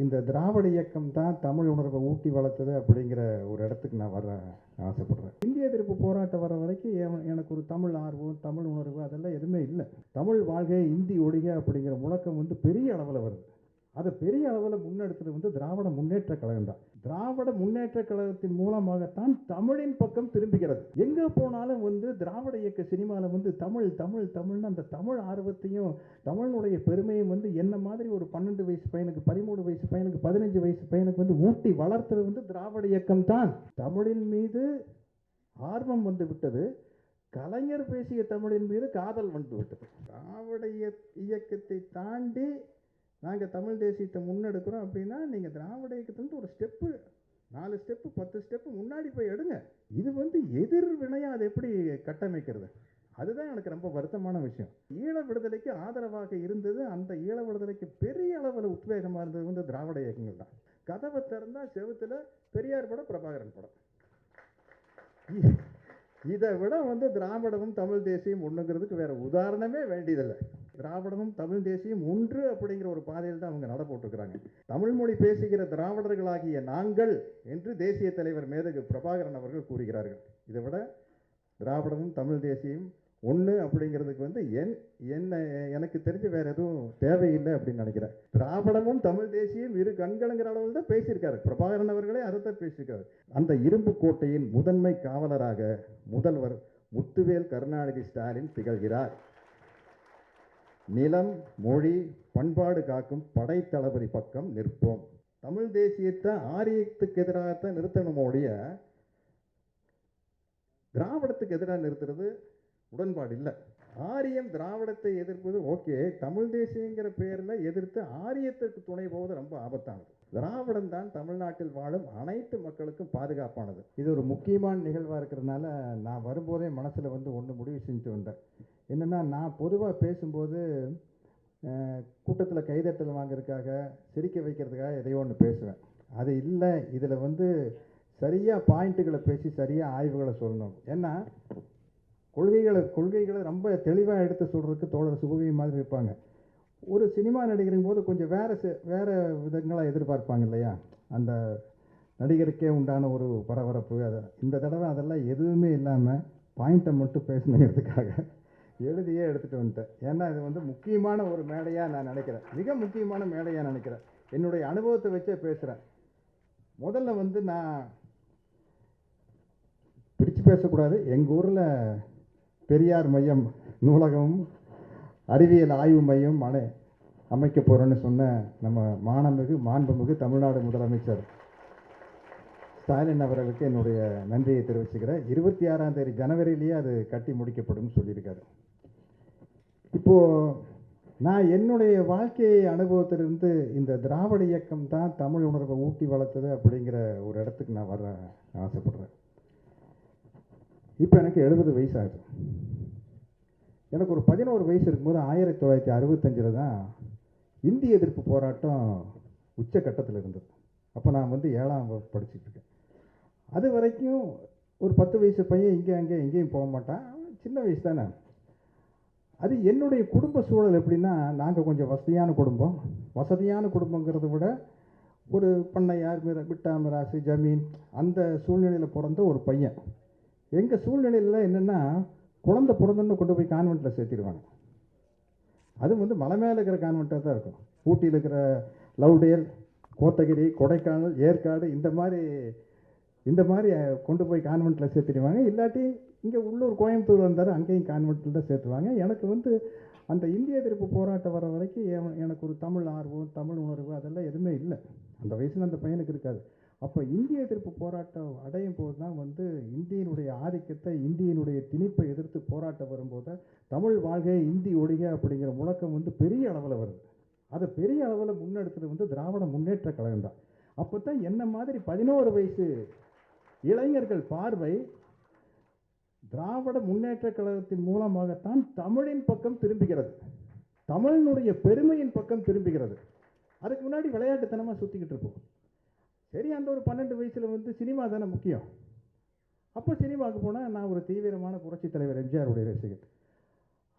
இந்த திராவிட இயக்கம் தான் தமிழ் உணர்வை ஊட்டி வளர்த்தது அப்படிங்கிற ஒரு இடத்துக்கு நான் வர ஆசைப்படுறேன். இந்திய எதிர்ப்பு போராட்டம் வர வரைக்கும் எனக்கு ஒரு தமிழ் ஆர்வம் தமிழ் உணர்வு அதெல்லாம் எதுவுமே இல்லை. தமிழ் வாழ்க இந்தி ஒழிக அப்படிங்கிற முழக்கம் வந்து பெரிய அளவில் வருது. அதை பெரிய அளவில் முன்னெடுத்தது வந்து திராவிட முன்னேற்ற கழகம் தான். திராவிட முன்னேற்ற கழகத்தின் மூலமாகத்தான் தமிழின் பக்கம் திரும்புகிறது. எங்கே போனாலும் வந்து திராவிட இயக்க சினிமாவில் வந்து தமிழ் தமிழ் தமிழ்னு அந்த தமிழ் ஆர்வத்தையும் தமிழனுடைய பெருமையும் வந்து என்ன மாதிரி ஒரு பன்னெண்டு வயசு பையனுக்கு பதிமூணு வயசு பையனுக்கு பதினஞ்சு வயசு பையனுக்கு வந்து ஊட்டி வளர்த்தது வந்து திராவிட இயக்கம் தான் தமிழின் மீது ஆர்வம் வந்து விட்டது. கலைஞர் பேசிய தமிழின் மீது காதல் வந்து விட்டது. திராவிட இயக்கத்தை தாண்டி நாங்கள் தமிழ் தேசியத்தை முன்னெடுக்கிறோம் அப்படின்னா நீங்கள் திராவிட இயக்கத்துலேருந்து ஒரு ஸ்டெப்பு நாலு ஸ்டெப்பு பத்து ஸ்டெப்பு முன்னாடி போய் எடுங்க. இது வந்து எதிர்வினையாக அதை எப்படி கட்டமைக்கிறது? அதுதான் எனக்கு ரொம்ப வருத்தமான விஷயம். ஈழ விடுதலைக்கு ஆதரவாக இருந்தது அந்த ஈழ விடுதலைக்கு பெரிய அளவில் உத்வேகமாக இருந்தது வந்து திராவிட இயக்கங்கள் தான். கதவை திறந்தால் செவத்தில் பெரியார் படம் பிரபாகரன் படம். இதை விட வந்து திராவிடமும் தமிழ் தேசியம் ஒன்றுங்கிறதுக்கு வேற உதாரணமே வேண்டியதில்லை. திராவிடமும் தமிழ் தேசியம் ஒன்று அப்படிங்கிற ஒரு பாதையில் தான் அவங்க நடப்போட்டிருக்கிறாங்க தமிழ் மொழி பேசுகிற திராவிடர்களாகிய நாங்கள் என்று தேசிய தலைவர் மேதகு பிரபாகரன் அவர்கள் கூறுகிறார்கள். இதை விட திராவிடமும் தமிழ் தேசியம் ஒன்று அப்படிங்கிறதுக்கு வந்து என் என்ன எனக்கு தெரிஞ்சு வேற எதுவும் தேவையில்லை அப்படின்னு நினைக்கிறேன். திராவிடமும் தமிழ் தேசியம் இரு கண்களுங்கிற அளவில் தான் பேசியிருக்காரு. பிரபாகரன் அவர்களே அதை தான் பேசியிருக்காரு. அந்த இரும்பு கோட்டையின் முதன்மை காவலராக முதல்வர் முத்துவேல் கருணாநிதி ஸ்டாலின் திகழ்கிறார். நிலம் மொழி பண்பாடு காக்கும் படை தளபதி பக்கம் நிற்போம். தமிழ் தேசியத்தை ஆரியத்துக்கு எதிராகத்தான் நிறுத்தணும் ஒழிய திராவிடத்துக்கு எதிராக நிறுத்துறது உடன்பாடு இல்லை. ஆரியம் திராவிடத்தை எதிர்ப்பது ஓகே தமிழ் தேசியங்கிற பெயரில் எதிர்த்து ஆரியத்திற்கு துணை போவது ரொம்ப ஆபத்தானது. திராவிடம் தான் தமிழ்நாட்டில் வாழும் அனைத்து மக்களுக்கும் பாதுகாப்பானது. இது ஒரு முக்கியமான நிகழ்வாக இருக்கிறதுனால நான் வரும்போதே மனசில் வந்து ஒன்று முடிவு செஞ்சுட்டு வந்தேன். என்னென்னா நான் பொதுவாக பேசும்போது கூட்டத்தில் கைதட்டல் வாங்குறதுக்காக சிரிக்க வைக்கிறதுக்காக எதையோ ஒன்று பேசுவேன். அது இல்லை இதில் வந்து சரியாக பாயிண்ட்டுகளை பேசி சரியாக ஆய்வுகளை சொல்லணும். ஏன்னா கொள்கைகளை கொள்கைகளை ரொம்ப தெளிவாக எடுத்து சொல்கிறதுக்கு தோழர் சுகவி மாதிரி இருப்பாங்க. ஒரு சினிமா நடிகரின் போது கொஞ்சம் வேறு வேறு விதங்களாக எதிர்பார்ப்பாங்க இல்லையா? அந்த நடிகருக்கே உண்டான ஒரு பரபரப்பு அதை இந்த தடவை அதெல்லாம் எதுவுமே இல்லாமல் பாயிண்ட்டை மட்டும் பேசணுங்கிறதுக்காக எழுதியே எடுத்துகிட்டு வந்துட்டேன். ஏன்னா இது வந்து முக்கியமான ஒரு மேடையாக நான் நினைக்கிறேன். மிக முக்கியமான மேடையாக நினைக்கிறேன். என்னுடைய அனுபவத்தை வச்சே பேசுகிறேன் முதல்ல வந்து நான் பிரித்து பேசக்கூடாது. எங்கள் ஊரில் பெரியார் மையம் நூலகம் அறிவியல் ஆய்வு மையம் அணை அமைக்க போகிறோன்னு சொன்ன நம்ம மானமிகு மாண்புமிகு தமிழ்நாடு முதலமைச்சர் ஸ்டாலின் அவர்களுக்கு என்னுடைய நன்றியை தெரிவிச்சுக்கிறேன். இருபத்தி ஆறாம் தேதி ஜனவரியிலேயே அது கட்டி முடிக்கப்படும் சொல்லியிருக்காரு. இப்போது நான் என்னுடைய வாழ்க்கை அனுபவத்திலிருந்து இந்த திராவிட இயக்கம் தான் தமிழ் உணர்வை ஊட்டி வளர்த்தது அப்படிங்கிற ஒரு இடத்துக்கு நான் வர ஆசைப்படுறேன். இப்போ எனக்கு எழுபது வயசு ஆகுது எனக்கு ஒரு பதினோரு வயசு இருக்கும்போது ஆயிரத்தி தொள்ளாயிரத்தி அறுபத்தஞ்சில் தான் இந்திய எதிர்ப்பு போராட்டம் உச்சக்கட்டத்தில் இருந்தது. அப்போ நான் வந்து ஏழாம் வகுப்பு படிச்சுட்டு இருக்கேன். அது வரைக்கும் ஒரு பத்து வயசு பையன் இங்கே அங்கே எங்கேயும் போக மாட்டான். சின்ன வயசு தானே. அது என்னுடைய குடும்ப சூழல் எப்படின்னா நாங்கள் கொஞ்சம் வசதியான குடும்பம். வசதியான குடும்பங்கிறத விட ஒரு பண்ணையார் மிர விட்டா மிராசு ஜமீன் அந்த சூழ்நிலையில் பிறந்த ஒரு பையன். எங்கள் சூழ்நிலையில் என்னென்னா குழந்தை பிறந்தன்னு கொண்டு போய் கான்வெண்ட்டில் சேர்த்திடுவாங்க அது வந்து மலை மேலே இருக்கிற கான்வெண்ட்டாக தான் இருக்கும். ஊட்டியில் இருக்கிற லவ்டேல் கோத்தகிரி கொடைக்கானல் ஏற்காடு இந்த மாதிரி இந்த மாதிரி கொண்டு போய் கான்வெண்ட்டில் சேர்த்துடுவாங்க. இல்லாட்டி இங்கே உள்ளூர் கோயம்புத்தூர் வந்தார் அங்கேயும் கான்வெண்ட்டில் தான் சேர்த்துவாங்க. எனக்கு வந்து அந்த இந்திய எதிர்ப்பு போராட்டம் வர வரைக்கும் எனக்கு ஒரு தமிழ் ஆர்வம் தமிழ் உணர்வு அதெல்லாம் எதுவுமே இல்லை. அந்த வயசில் அந்த பையனுக்கு இருக்காது. அப்போ இந்திய எதிர்ப்பு போராட்டம் அடையும் போது தான் வந்து இந்தியினுடைய ஆதிக்கத்தை இந்தியினுடைய திணிப்பை எதிர்த்து போராட்டம் வரும்போது தமிழ் வாழ்க இந்தி ஒழிக அப்படிங்கிற முழக்கம் வந்து பெரிய அளவில் வருது. அதை பெரிய அளவில் முன்னெடுத்தது வந்து திராவிட முன்னேற்ற கழகம் தான். அப்போ தான் என்ன மாதிரி பதினோரு வயசு இளைஞர்கள் பார்வை திராவிட முன்னேற்ற கழகத்தின் மூலமாகத்தான் தமிழின் பக்கம் திரும்புகிறது. தமிழினுடைய பெருமையின் பக்கம் திரும்புகிறது. அதுக்கு முன்னாடி விளையாட்டுத்தனமாக சுற்றிக்கிட்டு இருப்போம். சரி அந்த ஒரு பன்னெண்டு வயசில் வந்து சினிமா தானே முக்கியம். அப்போ சினிமாவுக்கு போனால் நான் ஒரு தீவிரமான புரட்சித் தலைவர் எம்ஜிஆருடைய ரசிகர்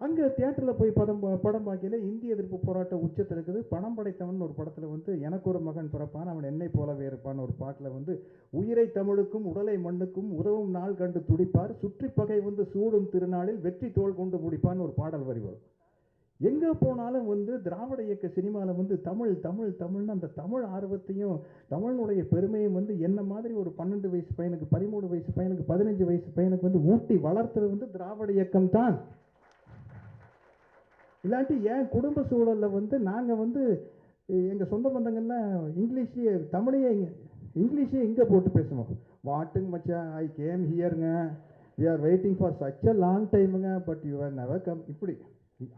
அங்கே தியேட்டரில் போய் படம் படம் பார்க்கல இந்திய எதிர்ப்பு போராட்ட உச்சத்தில் இருக்குது. பணம் படைத்தவன் ஒரு படத்தில் வந்து எனக்கு ஒரு மகன் பிறப்பான் அவன் என்னை போலவே இருப்பான் ஒரு பாட்டில் வந்து உயிரை தமிழுக்கும் உடலை மண்ணுக்கும் உதவும் நாள் கண்டு துடிப்பார் சுற்றி பகை வந்து சூடும் திருநாளில் வெற்றி தோல் கொண்டு முடிப்பான்னு ஒரு பாடல் வரி வரும். எங்கே போனாலும் வந்து திராவிட இயக்க சினிமாவில் வந்து தமிழ் தமிழ் தமிழ்னு அந்த தமிழ் ஆர்வத்தையும் தமிழனுடைய பெருமையும் வந்து என்ன மாதிரி ஒரு பன்னெண்டு வயசு பையனுக்கு பதிமூணு வயசு பையனுக்கு பதினஞ்சு வயசு பையனுக்கு வந்து ஊட்டி வளர்த்துறது வந்து திராவிட இயக்கம் தான். இல்லாட்டி என் குடும்ப சூழலில் வந்து நாங்கள் வந்து எங்கள் சொந்த பந்தங்கள்லாம் இங்கிலீஷ்லேயே தமிழையே இங்கே இங்கிலீஷே இங்கே போட்டு பேசுவோம். வாட்டுங்க மச்சான் I came ஹியருங்க we are waiting for such a long டைமுங்க but you are never come இப்படி.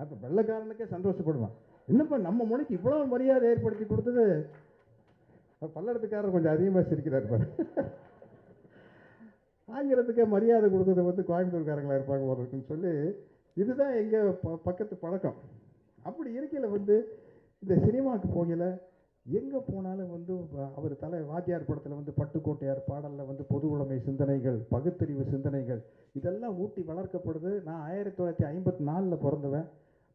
அப்போ வெள்ளைக்காரனுக்கே சந்தோஷப்படுவான். என்னப்பா நம்ம மொழிக்கு இவ்வளோ மரியாதை ஏற்படுத்தி கொடுத்தது? பல்லடத்துக்காரர் கொஞ்சம் அதிகமாக சிரிக்கிறார் பாரு. ஆங்கிலத்துக்கே மரியாதை கொடுத்தது வந்து கோயம்புத்தூர்காரங்களாக இருப்பாங்க போல இருக்குன்னு சொல்லி இதுதான் எங்கள் ப பக்கத்து பழக்கம். அப்படி இருக்கையில் வந்து இந்த சினிமாவுக்கு போகையில் எங்கே போனாலும் வந்து அவர் தலை வாத்தியார் படத்தில் வந்து பட்டுக்கோட்டையார் பாடலில் வந்து பொது உடைமை சிந்தனைகள் பகுத்தறிவு சிந்தனைகள் இதெல்லாம் ஊட்டி வளர்க்கப்படுது. நான் ஆயிரத்தி தொள்ளாயிரத்தி ஐம்பத்தி நாலில் பிறந்தவன்.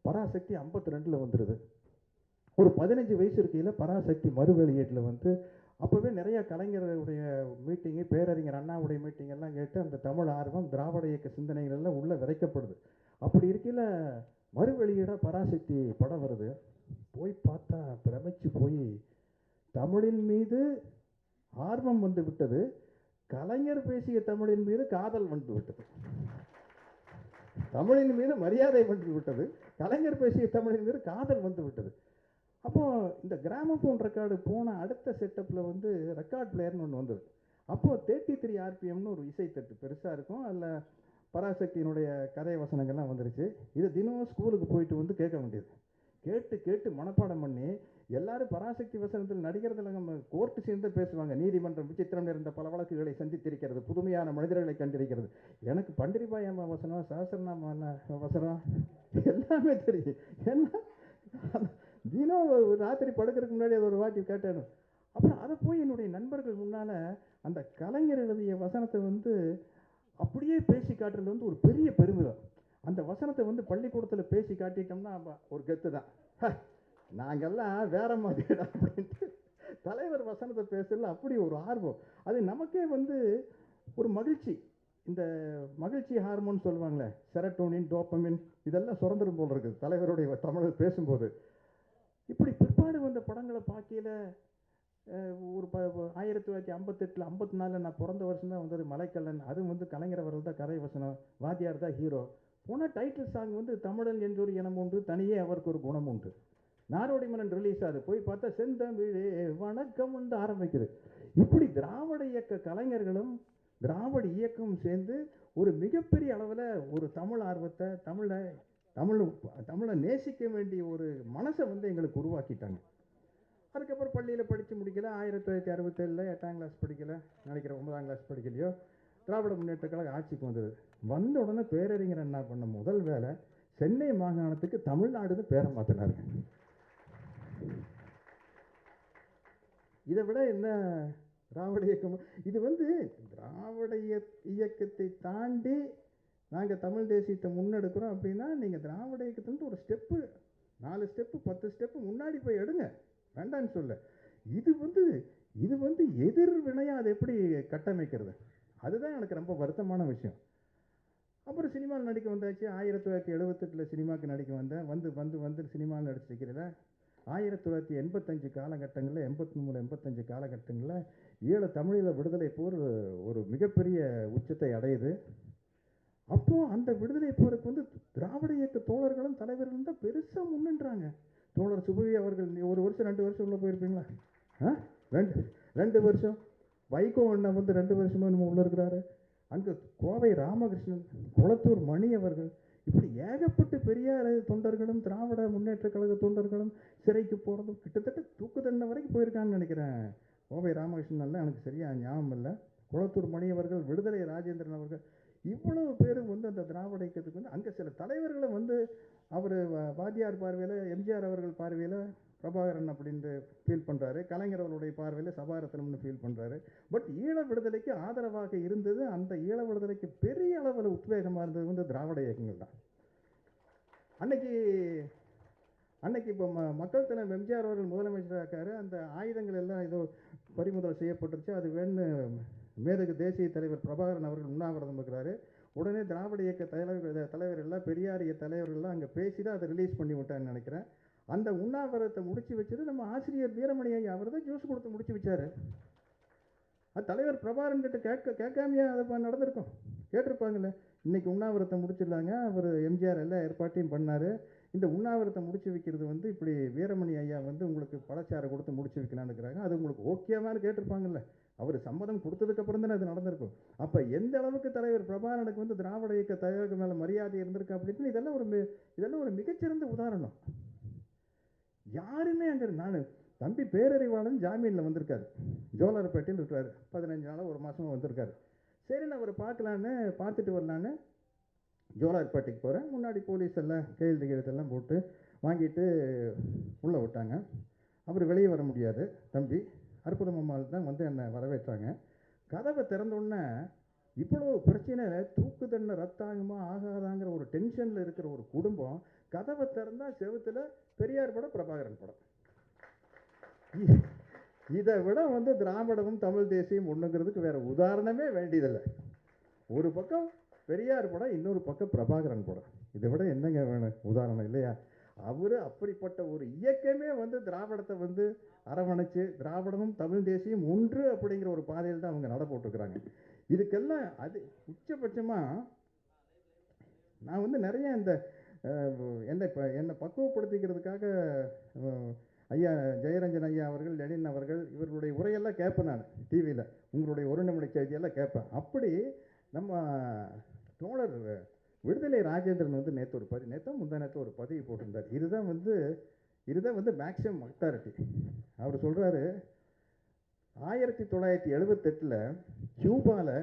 பராசக்தி ஐம்பத்தி ரெண்டில் வந்துடுது ஒரு பதினஞ்சு வயசு இருக்கையில் பராசக்தி மறு வெளியீட்டில் வந்து அப்போவே நிறைய கலைஞருடைய மீட்டிங்கு பேரறிஞர் அண்ணாவுடைய மீட்டிங் எல்லாம் கேட்டு அந்த தமிழ் ஆர்வம் திராவிட இயக்க சிந்தனைகள் எல்லாம் உள்ளே விதைக்கப்படுது. அப்படி இருக்கையில் மறு வெளியீடாக பராசக்தி படம் வருது. போய் பார்த்தா பிரமிச்சு போய் தமிழின் மீது ஆர்வம் வந்து விட்டது. கலைஞர் பேசிய தமிழின் மீது காதல் வந்து விட்டது. தமிழின் மீது மரியாதை வந்து விட்டது. கலைஞர் பேசிய தமிழின் மீது காதல் வந்து விட்டது. அப்போ இந்த கிராமபோன் ரெக்கார்டு போன அடுத்த செட்டப்பில் வந்து ரெக்கார்ட் பிளேயர்னு ஒன்று வந்தது. அப்போது தேர்ட்டி த்ரீ ஆர்பிஎம்னு ஒரு இசைத்தட்டு பெருசாக இருக்கும். அதில் பராசக்தியினுடைய கதை வசனங்கள்லாம் வந்துருச்சு. இது தினமும் ஸ்கூலுக்கு போயிட்டு வந்து கேட்க வேண்டியது. கேட்டு கேட்டு மனப்பாடம் பண்ணி எல்லாரும் பராசக்தி வசனத்தில் நடிகர்கள் நம்ம கோர்ட்டு சேர்ந்து பேசுவாங்க. நீதிமன்றம் விசித்திரம் நிறைந்த பல வழக்குகளை சந்தித்திருக்கிறது. புதுமையான மனிதர்களை கண்டிருக்கிறது. எனக்கு பண்டிரிபாய் அம்மா வசனம் சஹசிரநாம வசனம் எல்லாமே தெரியும். என்ன? தினம் ராத்திரி படுக்கிறதுக்கு முன்னாடி அது ஒரு வாட்டி கேட்டேன். அப்புறம் அதை போய் என்னுடைய நண்பர்கள் முன்னால் அந்த கலைஞர் எழுதிய வசனத்தை வந்து அப்படியே பேசி காட்டுறது வந்து ஒரு பெரிய பெருமிதம். அந்த வசனத்தை வந்து பள்ளிக்கூடத்தில் பேசி காட்டிட்டோம்னா ஒரு கெத்து தான். நாங்கள்லாம் வேற மாதிரி அப்படின்ட்டு தலைவர் வசனத்தை பேசல அப்படி ஒரு ஆர்வம். அது நமக்கே வந்து ஒரு மகிழ்ச்சி. இந்த மகிழ்ச்சி ஹார்மோன் சொல்லுவாங்களே செரட்டோனின் டோப்பமின் இதெல்லாம் சுரந்துரும் போல் இருக்குது. தலைவருடைய தமிழர் பேசும்போது. இப்படி பிற்பாடு வந்த படங்களை பார்க்கையில் ஒரு ப ஆயிரத்தி தொள்ளாயிரத்தி ஐம்பத்தெட்டில் ஐம்பத்தி நாலில் நான் பிறந்த வருஷம் தான் வந்தது மலைக்கல்லன். அதுவும் வந்து கலைஞர் அவர்கள் தான் கதை வசனம். வாத்தியார் தான் ஹீரோ போனால் டைட்டில் சாங் வந்து தமிழன் என்றொரு இனம் உண்டு தனியே அவருக்கு ஒரு குணம் உண்டு. நாரோடி மன்னன் ரிலீஸ் ஆகுது போய் பார்த்தா செந்தமிழே வணக்கம் வந்து ஆரம்பிக்குது. இப்படி திராவிட இயக்க கலைஞர்களும் திராவிட இயக்கமும் சேர்ந்து ஒரு மிகப்பெரிய அளவில் ஒரு தமிழ் ஆர்வத்தை தமிழை தமிழ் தமிழை நேசிக்க வேண்டிய ஒரு மனசை வந்து எங்களுக்கு உருவாக்கிட்டாங்க. அதுக்கப்புறம் பள்ளியில் படித்து முடிக்கல. ஆயிரத்தி தொள்ளாயிரத்தி அறுபத்தேழில் எட்டாம் கிளாஸ் படிக்கல. நினைக்கிறேன் ஒன்பதாம் கிளாஸ் படிக்கலையோ. திராவிட முன்னேற்ற கழக ஆட்சிக்கு வந்தது. வந்த உடனே பேரறிஞர் என்ன பண்ண முதல் வேலை சென்னை மாகாணத்துக்கு தமிழ்நாடுன்னு பேரை மாற்றினாரு இதை விட என்ன திராவிட இயக்கம் இது வந்து திராவிட இயக்கத்தை தாண்டி நாங்கள் தமிழ் தேசியத்தை முன்னெடுக்கிறோம் அப்படின்னா நீங்கள் திராவிட இயக்கத்துலேருந்து ஒரு ஸ்டெப்பு நாலு ஸ்டெப்பு பத்து ஸ்டெப்பு முன்னாடி போய் எடுங்க. வேண்டான்னு சொல்ல. இது வந்து இது வந்து எதிர்வினையாக அதை எப்படி கட்டமைக்கிறது? அதுதான் எனக்கு ரொம்ப வருத்தமான விஷயம். அப்புறம் சினிமாவில் நடிக்க வந்தாச்சு. ஆயிரத்தி தொள்ளாயிரத்தி எழுபத்தெட்டில் சினிமாவுக்கு நடிக்க வந்தேன். வந்து வந்து வந்து சினிமாவில் நடிச்சிருக்கிறேன் ஆயிரத்தி தொள்ளாயிரத்தி எண்பத்தஞ்சு காலகட்டங்களில் எண்பத்தி மூணு எண்பத்தஞ்சு காலகட்டங்களில் ஈழ தமிழில் விடுதலை போர் ஒரு மிகப்பெரிய உச்சத்தை அடையுது. அப்போது அந்த விடுதலை போருக்கு வந்து திராவிட இயக்க தோழர்களும் தலைவர்களும் தான் பெருசாக முன்னின்றாங்க. தோழர் சுபவி அவர்கள் ஒரு வருஷம் ரெண்டு வருஷம் உள்ளே போயிருப்பீங்களா? ஆ? ரெண்டு ரெண்டு வருஷம்? வைகோ அண்ணன் வந்து ரெண்டு வருஷமாக நம்ம உள்ள இருக்கிறாரு. அங்கே கோவை ராமகிருஷ்ணன் குளத்தூர் மணி அவர்கள் இப்படி ஏகப்பட்ட பெரியார் தொண்டர்களும் திராவிட முன்னேற்ற கழக தொண்டர்களும் சிறைக்கு போகிறதும் கிட்டத்தட்ட தூக்கு தண்டனை வரைக்கும் போயிருக்கான்னு நினைக்கிறேன். கோவை ராமகிருஷ்ணன்ல எனக்கு சரியாக ஞாபகம் இல்லை. குளத்தூர் மணி அவர்கள் விடுதலை ராஜேந்திரன் அவர்கள் இவ்வளவு பேரும் வந்து அந்த திராவிட இயக்கத்துக்கு வந்து அங்கே சில தலைவர்களை வந்து அவர் வாத்தியார் பார்வையில் எம்ஜிஆர் அவர்கள் பார்வையில் பிரபாகரன் அப்படின்ட்டு ஃபீல் பண்ணுறாரு கலைஞர் அவருடைய பார்வையில் சபாரத்னம்னு ஃபீல் பண்ணுறாரு பட் ஈழ விடுதலைக்கு ஆதரவாக இருந்தது அந்த ஈழ விடுதலைக்கு பெரிய அளவில் உத்வேகமாக இருந்தது வந்து திராவிட இயக்கங்கள் தான். அன்னைக்கு அன்னைக்கு இப்போ ம மக்கள் தலைவர் எம்ஜிஆர் அவர்கள் முதலமைச்சராக இருக்கார். அந்த ஆயுதங்கள் எல்லாம் ஏதோ பறிமுதல் செய்யப்பட்டுருச்சு. அது வேணும்னு மேதகு தேசிய தலைவர் பிரபாகரன் அவர்கள் உண்ணாவிரதம் இருக்கிறாரு. உடனே திராவிட இயக்க தலைவர்கள் தலைவர் எல்லாம் பெரியாரிய தலைவர்கள்லாம் அங்கே பேசி தான் அதை ரிலீஸ் பண்ணி விட்டான்னு நினைக்கிறேன். அந்த உண்ணாவிரதத்தை முடிச்சு வச்சது நம்ம ஆசிரியர் வீரமணி ஐயா அவர் தான் ஜூஸ் கொடுத்து முடிச்சு வச்சாரு. அது தலைவர் பிரபாரன் கிட்ட கேட்க கேட்காமையா அதை நடந்திருக்கும். கேட்டிருப்பாங்கல்ல இன்னைக்கு உண்ணாவிரத்தை முடிச்சிடலாங்க அவர் எம்ஜிஆர் எல்லா ஏற்பாட்டையும் பண்ணார். இந்த உண்ணாவிரத்தை முடிச்சு வைக்கிறது வந்து இப்படி வீரமணி ஐயா வந்து உங்களுக்கு பழச்சாரை கொடுத்து முடிச்சு வைக்கலான்னு இருக்கிறாங்க. அது உங்களுக்கு ஓகேவான்னு கேட்டிருப்பாங்கல்ல. அவர் சம்மதம் கொடுத்ததுக்கப்புறம் தானே அது நடந்திருக்கும். அப்போ எந்த அளவுக்கு தலைவர் பிரபாரனுக்கு வந்து திராவிட இயக்க தலைவருக்கு மேலே மரியாதை இருந்திருக்கு அப்படின்னு இதெல்லாம் ஒரு இதெல்லாம் ஒரு மிகச்சிறந்த உதாரணம். யாருமே அங்கே நான் தம்பி பேரறிவாளன் ஜாமீனில் வந்திருக்காரு. ஜோலார்பேட்டையில் இருக்காரு பதினஞ்சு நாளாக ஒரு மாதமாக வந்திருக்காரு. சரி நான் அவரை பார்க்கலான்னு பார்த்துட்டு வரலான்னு ஜோலார்பேட்டைக்கு போகிறேன் முன்னாடி போலீஸ் எல்லாம் கையெழுத்து கையெழுத்தெல்லாம் போட்டு வாங்கிட்டு உள்ளே விட்டாங்க. அவர் வெளியே வர முடியாது தம்பி. அற்புதம் அம்மாவில் தான் வந்து என்னை வரவேற்றாங்க. கதவை திறந்தோடனே இவ்வளோ பிரச்சனை தூக்கு தண்டனை ரத்தாகுமா ஆகாதாங்கிற ஒரு டென்ஷனில் இருக்கிற ஒரு குடும்பம் கதவை திறந்தா செவத்தில் பெரியார் படம் பிரபாகரன் படம். இ- இதை விட வந்து திராவிடமும் தமிழ் தேசியம் ஒன்றுங்கிறதுக்கு வேறு உதாரணமே வேண்டியதில்லை. ஒரு பக்கம் பெரியார் படம் இன்னொரு பக்கம் பிரபாகரன் படம். இதை விட என்னங்க வேணும் உதாரணம் இல்லையா? அவர் அப்படிப்பட்ட ஒரு இயக்கமே வந்து திராவிடத்தை வந்து அரவணைச்சு திராவிடமும் தமிழ் தேசியம் ஒன்று அப்படிங்கிற ஒரு பாதையில் தான் அவங்க நட போட்டுக்கிறாங்க இதுக்கெல்லாம் அது உச்சபட்சமாக நான் வந்து நிறைய இந்த என்னை இப்போ என்னை பக்குவப்படுத்திக்கிறதுக்காக ஐயா ஜெயரஞ்சன் ஐயா அவர்கள் லெனின் அவர்கள் இவர்களுடைய உரையெல்லாம் கேட்பேன் நான் டிவியில் உங்களுடைய ஒரு நிமிட செய்தியெல்லாம் கேட்பேன். அப்படி நம்ம தோழர் விடுதலை ராஜேந்திரன் வந்து நேற்று ஒரு பதி நேற்று முந்தா நேற்று ஒரு பதிவு போட்டிருந்தார். இதுதான் வந்து இதுதான் வந்து மேக்சிமம் அத்தாரிட்டி அவர் சொல்கிறாரு ஆயிரத்தி தொள்ளாயிரத்தி எழுபத்தெட்டில் கியூபாவில்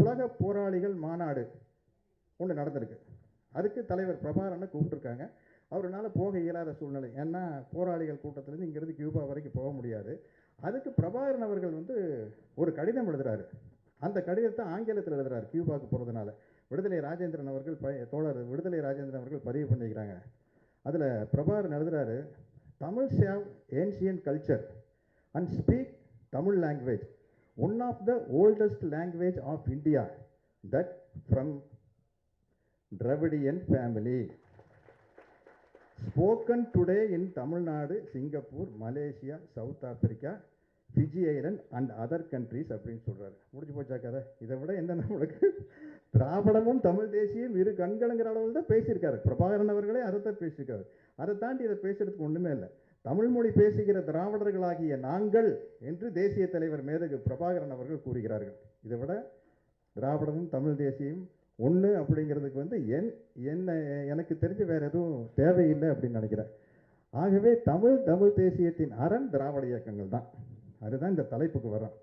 உலக போராளிகள் மாநாடு ஒன்று நடந்திருக்கு. அதுக்கு தலைவர் பிரபாரனை கூப்பிட்டுருக்காங்க. அவரால் போக இயலாத சூழ்நிலை. ஏன்னா போராளிகள் கூட்டத்திலேருந்து இங்கேருந்து கியூபா வரைக்கும் போக முடியாது. அதுக்கு பிரபாகரன் அவர்கள் வந்து ஒரு கடிதம் எழுதுகிறாரு அந்த கடிதத்தை ஆங்கிலத்தில் எழுதுகிறார் கியூபாவுக்கு போகிறதுனால விடுதலை ராஜேந்திரன் அவர்கள் ப தோழர் விடுதலை ராஜேந்திரன் அவர்கள் பதிவு பண்ணிக்கிறாங்க. அதில் Prabhakaran எழுதுகிறாரு Tamil save ancient culture and speak Tamil language. One of the oldest language of India. That from Dravidian family. Spoken today in Tamil Nadu, Singapore, Malaysia, South Africa, Fiji island and other countries அப்படின்னு சொல்கிறாரு முடிஞ்சு போச்சா கதை? இதை விட என்ன நம்மளுக்கு? திராவிடமும் தமிழ் தேசியம் இரு கண்களுங்கிற அளவில் தான் பேசியிருக்காரு. பிரபாகரன் அவர்களே அதை தான் பேசியிருக்காரு. அதை தாண்டி இதை பேசுறதுக்கு ஒன்றுமே இல்லை. தமிழ் மொழி பேசுகிற திராவிடர்களாகிய நாங்கள் என்று தேசிய தலைவர் மேதகு பிரபாகரன் அவர்கள் கூறுகிறார்கள். இதை விட திராவிடமும் தமிழ் தேசியம் ஒன்று அப்படிங்கிறதுக்கு வந்து என் என்ன எனக்கு தெரிஞ்சு வேறு எதுவும் தேவையில்லை அப்படின்னு நினைக்கிறேன். ஆகவே தமிழ் தமிழ் தேசியத்தின் அரண் திராவிட இயக்கங்கள் தான். அதுதான் இந்த தலைப்புக்கு வரும்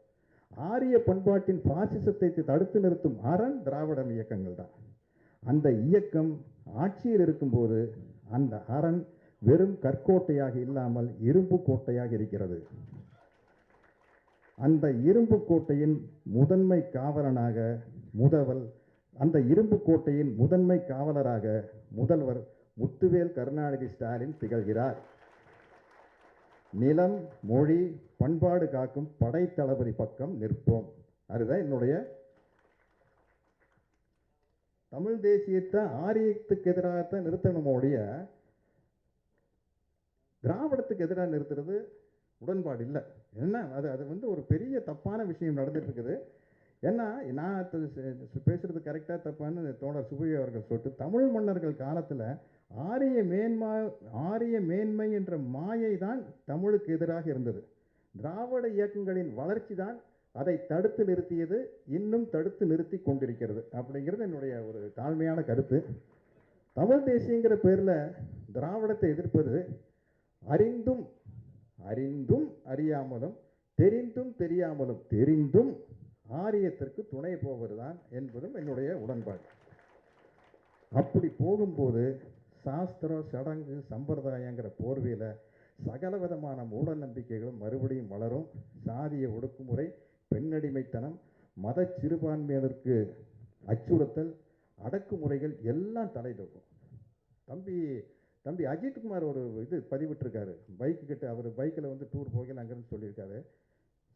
ஆரிய பண்பாட்டின் பாசிசத்தை தடுத்து நிறுத்தும் அரண் திராவிடம் இயக்கங்கள் தான். அந்த இயக்கம் ஆட்சியில் இருக்கும்போது அந்த அரண் வெறும் கற்கோட்டையாக இல்லாமல் இரும்பு கோட்டையாக இருக்கிறது. அந்த இரும்பு கோட்டையின் முதன்மை காவலனாக முதவல் அந்த இரும்பு கோட்டையின் முதன்மை காவலராக முதல்வர் முத்துவேல் கருணாநிதி ஸ்டாலின் திகழ்கிறார். நிலம் மொழி பண்பாடு காக்கும் படை தளபதி பக்கம் நிற்போம். அதுதான் என்னுடைய தமிழ் தேசியத்தை ஆரியத்துக்கு எதிராகத்தான் தான் ஒழிய திராவிடத்துக்கு எதிராக நிறுத்துறது உடன்பாடு இல்லை. என்ன? அது அது வந்து ஒரு பெரிய தப்பான விஷயம் நடந்துட்டு இருக்குது. ஏன்னா நான் பேசுகிறது கரெக்டாக தப்பான்னு தோழர் சுபவி அவர்கள் சொல்லிட்டு தமிழ் மன்னர்கள் காலத்தில் ஆரிய மேன்மா ஆரிய மேன்மை என்ற மாயை தான் தமிழுக்கு எதிராக இருந்தது. திராவிட இயக்கங்களின் வளர்ச்சி தான் அதை தடுத்து நிறுத்தியது இன்னும் தடுத்து நிறுத்தி கொண்டிருக்கிறது அப்படிங்கிறது என்னுடைய ஒரு தாழ்மையான கருத்து. தமிழ் தேசியங்கிற பேரில் திராவிடத்தை எதிர்ப்பது அறிந்தும் அறிந்தும் அறியாமலும் தெரிந்தும் தெரியாமலும் தெரிந்தும் ஆரியத்திற்கு துணை போவதுதான் என்பதும் என்னுடைய உடன்பாடு. அப்படி போகும்போது சாஸ்திரம் சடங்கு சம்பிரதாயங்கிற போர்வையில் சகல விதமான மூட நம்பிக்கைகளும் மறுபடியும் வளரும். சாதிய ஒடுக்குமுறை பெண்ணடிமைத்தனம் மத சிறுபான்மையினருக்கு அச்சுறுத்தல் அடக்குமுறைகள் எல்லாம் தலை தூக்கும். தம்பி தம்பி அஜித்குமார் ஒரு இது பதிவிட்டிருக்காரு. பைக்கு கிட்ட அவர் பைக்கில் வந்து டூர் போகல அங்கேருந்து சொல்லியிருக்காரு.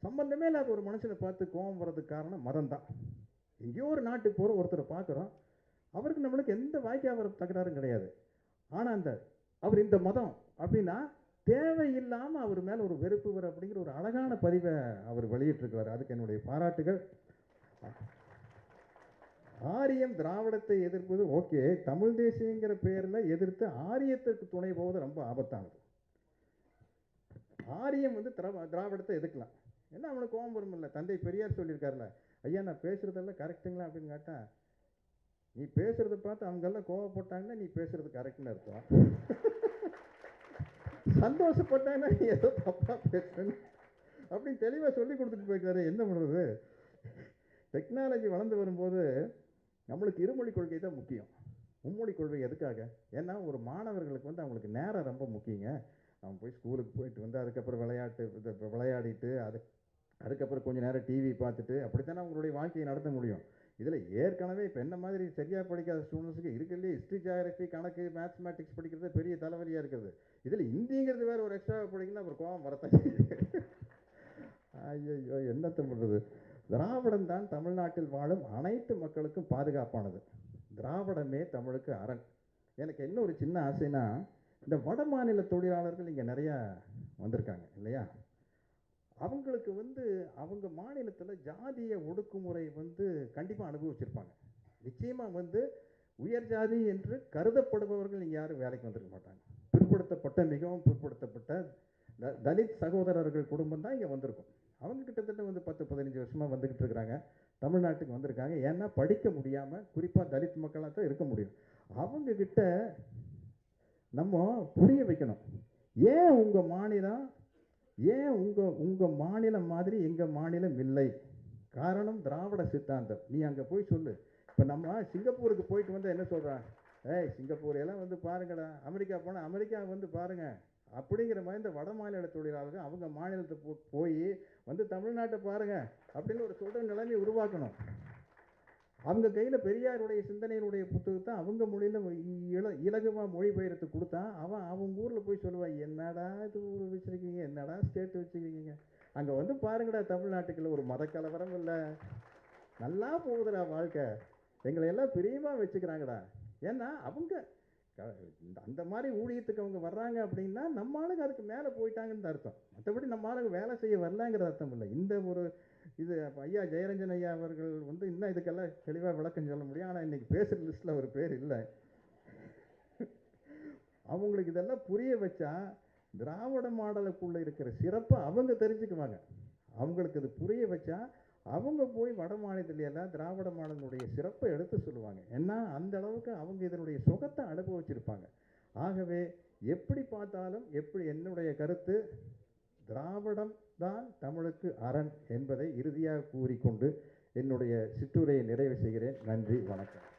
சம்பந்தமே இல்லாத ஒரு மனுஷனை பார்த்து கோபம் வர்றதுக்கு காரணம் மதம் தான் எங்கேயோ ஒரு நாட்டுக்கு போகிற ஒருத்தரை பார்க்குறோம். அவருக்கு நம்மளுக்கு எந்த வாய்க்காவர தகராறும் கிடையாது. ஆனால் அந்த அவர் இந்த மதம் அப்படின்னா தேவையில்லாமல் அவர் மேலே ஒரு வெறுப்பு வர அப்படிங்கிற ஒரு அழகான பதிவை அவர் வெளியிட்டிருக்கிறார். அதுக்கு என்னுடைய பாராட்டுகள். ஆரியம் திராவிடத்தை எதிர்ப்பது ஓகே தமிழ் தேசியங்கிற பெயரில் எதிர்த்து ஆரியத்திற்கு துணை போவது ரொம்ப ஆபத்தானது. ஆரியம் வந்து திராவிடத்தை எதிர்க்கலாம். என்ன அவனுக்கு கோபம் வரும் இல்லை? தந்தை பெரியார் சொல்லியிருக்காருல்ல ஐயா நான் பேசுகிறதெல்லாம் கரெக்டுங்களா அப்படின்னு கேட்டா நீ பேசுகிறத பார்த்து அவங்கெல்லாம் கோவப்பட்டாங்கன்னா நீ பேசுகிறது கரெக்டுன்னு அர்த்தம். சந்தோஷப்பட்டாங்கன்னா நீ ஏதோ தப்பாக பேசுறேன்னு அப்படின்னு தெளிவாக சொல்லி கொடுத்துட்டு போயிருக்காரு என்ன பண்ணுறது டெக்னாலஜி வளர்ந்து வரும்போது நம்மளுக்கு இருமொழி கொள்கை தான் முக்கியம். மும்மொழி கொள்கை எதுக்காக? ஏன்னா ஒரு மாணவர்களுக்கு வந்து அவங்களுக்கு நேரம் ரொம்ப முக்கியங்க. அவன் போய் ஸ்கூலுக்கு போயிட்டு வந்து அதுக்கப்புறம் விளையாட்டு விளையாடிட்டு அது அதுக்கப்புறம் கொஞ்சம் நேரம் டிவி பார்த்துட்டு அப்படித்தானே அவங்களுடைய வாழ்க்கையை நடத்த முடியும்? இதில் ஏற்கனவே இப்போ என்ன மாதிரி சரியாக படிக்காத ஸ்டூடெண்ட்ஸுக்கு இருக்கிறதுலே ஹிஸ்ட்ரி ஜியாகிரபி கணக்கு மேத்மெட்டிக்ஸ் படிக்கிறது பெரிய தலைவலியாக இருக்குது. இதில் ஹிந்திங்கிறது வேறு ஒரு எக்ஸ்ட்ரா படிக்கணும் அப்புறம் கோவம் வரத்தான் ஐயோ என்னத்தை பண்ணுறது திராவிடம் தான் தமிழ்நாட்டில் வாழும் அனைத்து மக்களுக்கும் பாதுகாப்பானது. திராவிடமே தமிழுக்கு அரண். எனக்கு என்ன ஒரு சின்ன ஆசைனா இந்த வட மாநில தொழிலாளர்கள் இங்கே நிறையா வந்திருக்காங்க இல்லையா? அவங்களுக்கு வந்து அவங்க மாநிலத்தில் ஜாதிய ஒடுக்குமுறை வந்து கண்டிப்பாக அனுபவிச்சிருப்பாங்க. நிச்சயமாக வந்து உயர் ஜாதி என்று கருதப்படுபவர்கள் இங்கே யாரும் வேலைக்கு வந்திருக்க மாட்டாங்க. பிற்படுத்தப்பட்ட மிகவும் பிற்படுத்தப்பட்ட த தலித் சகோதரர்கள் குடும்பம் தான் இங்கே வந்திருக்கும். அவங்க கிட்டத்தட்ட வந்து பத்து பதினஞ்சு வருஷமாக வந்துக்கிட்டு இருக்கிறாங்க. தமிழ்நாட்டுக்கு வந்திருக்காங்க. ஏன்னா படிக்க முடியாமல் குறிப்பாக தலித் மக்களாக தான் இருக்க முடியும். அவங்கக்கிட்ட நம்ம புரிய வைக்கணும். ஏன் உங்கள் மாநிலம் ஏன் உங்கள் உங்கள் மாநிலம் மாதிரி எங்கள் மாநிலம் இல்லை? காரணம் திராவிட சித்தாந்தம். நீ அங்கே போய் சொல்லு. இப்போ நம்ம சிங்கப்பூருக்கு போயிட்டு வந்தால் என்ன சொல்கிறான் ஏய் சிங்கப்பூர் எல்லாம் வந்து பாருங்கடா. அமெரிக்கா போனால் அமெரிக்கா வந்து பாருங்கள் அப்படிங்கிற மாதிரி இந்த வட மாநில தொழிலாளர்கள் அவங்க மாநிலத்தை போ போய் வந்து தமிழ்நாட்டை பாருங்கள் அப்படின்னு ஒரு சொல்கிற நிலைமையை உருவாக்கணும். அவங்க கையில் பெரியாருடைய சிந்தனையினுடைய புத்தகத்தை அவங்க மொழியில் இல இலகுவாக மொழிபெயர்த்து கொடுத்தா அவன் அவங்க ஊரில் போய் சொல்லுவான் என்னடா இது ஊர் வச்சுருக்கீங்க? என்னடா ஸ்டேட் வச்சுருக்கீங்க? அங்கே வந்து பாருங்கடா தமிழ்நாட்டுக்குள்ள ஒரு மத கலவரம் இல்லை. நல்லா போகுதுடா வாழ்க்கை. எங்களை எல்லாம் பிரியமாக வச்சுக்கிறாங்கடா. ஏன்னா அவங்க இந்த- அந்த மாதிரி ஊழியத்துக்கு அவங்க வர்றாங்க அப்படின்னா நம்ம ஆளுங்க அதுக்கு மேலே போயிட்டாங்கன்னு அர்த்தம். மற்றபடி நம்ம ஆளுங்க வேலை செய்ய வரலங்கிற அர்த்தம் இல்லை. இந்த ஒரு இது அப்போ ஐயா ஜெயரஞ்சன் ஐயா அவர்கள் வந்து இன்னும் இதுக்கெல்லாம் தெளிவாக விளக்கம் சொல்ல முடியும். ஆனால் இன்றைக்கி பேசுகிற லிஸ்ட்டில் ஒரு பேர் இல்லை. அவங்களுக்கு இதெல்லாம் புரிய வச்சா திராவிட மாடலுக்குள்ளே இருக்கிற சிறப்பை அவங்க தெரிஞ்சுக்குவாங்க. அவங்களுக்கு இது புரிய வச்சா அவங்க போய் வட மாநிலத்துல திராவிட மாடலினுடைய சிறப்பை எடுத்து சொல்லுவாங்க. ஏன்னா அந்த அளவுக்கு அவங்க இதனுடைய சுகத்தை அனுபவிச்சிருப்பாங்க. ஆகவே எப்படி பார்த்தாலும் எப்படி என்னுடைய கருத்து திராவிடம் தான் தமிழுக்கு அரண் என்பதை இறுதியாக கூறிக்கொண்டு என்னுடைய சிற்றுரையை நிறைவு செய்கிறேன். நன்றி வணக்கம்.